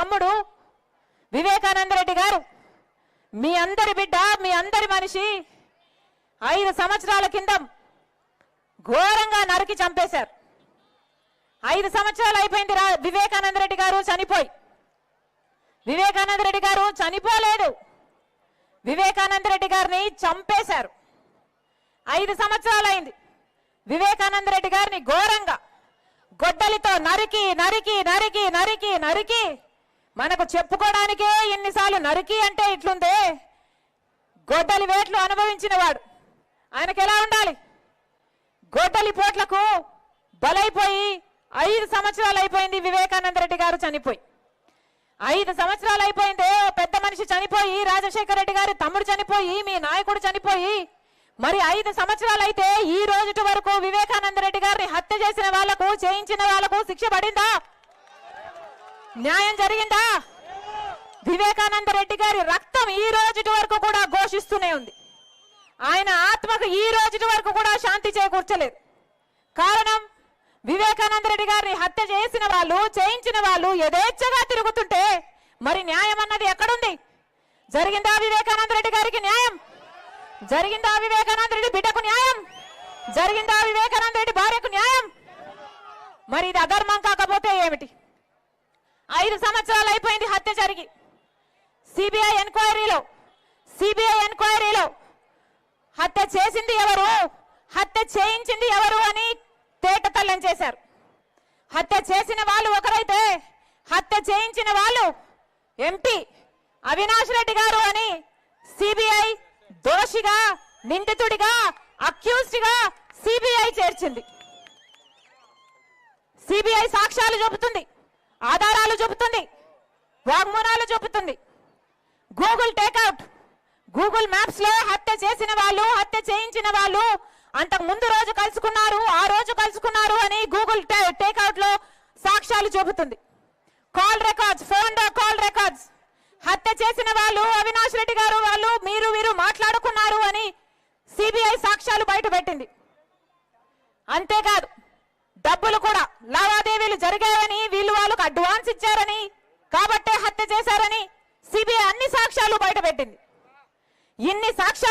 తమ్ముడు వివేకానంద రెడ్డి గారు. మీ అందరి బిడ్డ మీ అందరి మనిషి ఐదు సంవత్సరాల కింద ఘోరంగా నరికి చంపేశారు. ఐదు సంవత్సరాలు అయిపోయింది రా వివేకానంద రెడ్డి గారు చనిపోయి. వివేకానంద రెడ్డి గారు చనిపోలేదు. వివేకానంద రెడ్డి గారిని చంపేశారు. ఐదు సంవత్సరాలు అయింది వివేకానంద రెడ్డి గారిని ఘోరంగా గొడ్డలితో నరికి నరికి నరికి నరికి నరికి మనకు చెప్పుకోవడానికే ఎన్నిసార్లు నరికి అంటే ఇట్లుందే. గొడ్డలి వేట్లు అనుభవించిన వాడు. ఆయనకు ఎలా ఉండాలి? గొడ్డలి పోట్లకు బలైపోయి ఐదు సంవత్సరాలు అయిపోయింది వివేకానంద రెడ్డి గారు చనిపోయి. ఐదు సంవత్సరాలు అయిపోయిందే పెద్ద మనిషి చనిపోయి రాజశేఖర రెడ్డి గారి తమ్ముడు చనిపోయి మీ నాయకుడు చనిపోయి. మరి ఐదు సంవత్సరాలు అయితే ఈ రోజుటి వరకు వివేకానంద రెడ్డి గారిని హత్య చేసిన వాళ్ళకు చేయించిన వాళ్ళకు శిక్ష పడిందా? న్యాయం జరిగిందా? వివేకానంద రెడ్డి గారి రక్తం ఈ రోజుటి వరకు కూడా ఘోషిస్తూనే ఉంది. ఆయన ఆత్మకు ఈ రోజు వరకు కూడా శాంతి చేకూర్చలేదు. కారణం వివేకానంద రెడ్డి గారిని హత్య చేసిన వాళ్ళు చేయించిన వాళ్ళు యథేచ్ఛగా తిరుగుతుంటే మరి న్యాయం అన్నది ఎక్కడుంది? జరిగిందా వివేకానంద రెడ్డి గారికి న్యాయం? జరిగిందా వివేకానంద రెడ్డి బిడ్డకు న్యాయం? జరిగిందా వివేకానంద రెడ్డి భార్యకు న్యాయం? మరి ఇది అధర్మం కాకపోతే ఏమిటి? ఐదు సంవత్సరాలు అయిపోయింది హత్య జరిగి. సిబిఐ ఎంక్వైరీలో సిబిఐ ఎంక్వైరీలో హత్య చేసింది ఎవరు? హత్య చేయించింది ఎవరు అని తేటతల్లం చేశారు. హత్య చేసిన వాళ్ళు ఒకరైతే హత్య చేయించిన వాళ్ళు ఎంపీ అవినాష్ రెడ్డి గారు అని సిబిఐ దోషిగా నిందితుడిగా అక్యూస్డ్గా సిబిఐ చేర్చింది. సిబిఐ సాక్ష్యాలు చూపుతుంది. ఆధారాలు చూపుతుంది. వాగ్మూనాలు చూపుతుంది. Google takeout. గూగుల్ మ్యాప్స్లో హత్య చేసిన వాళ్ళు హత్య చేయించిన వాళ్ళు అంతకు ముందు రోజు కలుసుకున్నారు ఆ రోజు కలుసుకున్నారు అని గూగుల్ టేక్అవుట్లో సాక్ష్యాలు చూపుతుంది. Call records phone call records. హత్య చేసిన వాళ్ళు అవినాష్ రెడ్డి గారు వాళ్ళు మీరు వీరు మాట్లాడుకున్నారు అని సిబిఐ సాక్ష్యాలు బయట పెట్టింది. అంతేకాదు డబ్బులు కూడా లావాదేవీలు జరిగాయని వీళ్ళు వాళ్ళకు అడ్వాన్స్ ఇచ్చారని కాబట్టే హత్య చేశారని సిబిఐ అన్ని సాక్ష్యాలు బయటపెట్టింది. ఇన్ని సాక్ష్యాలు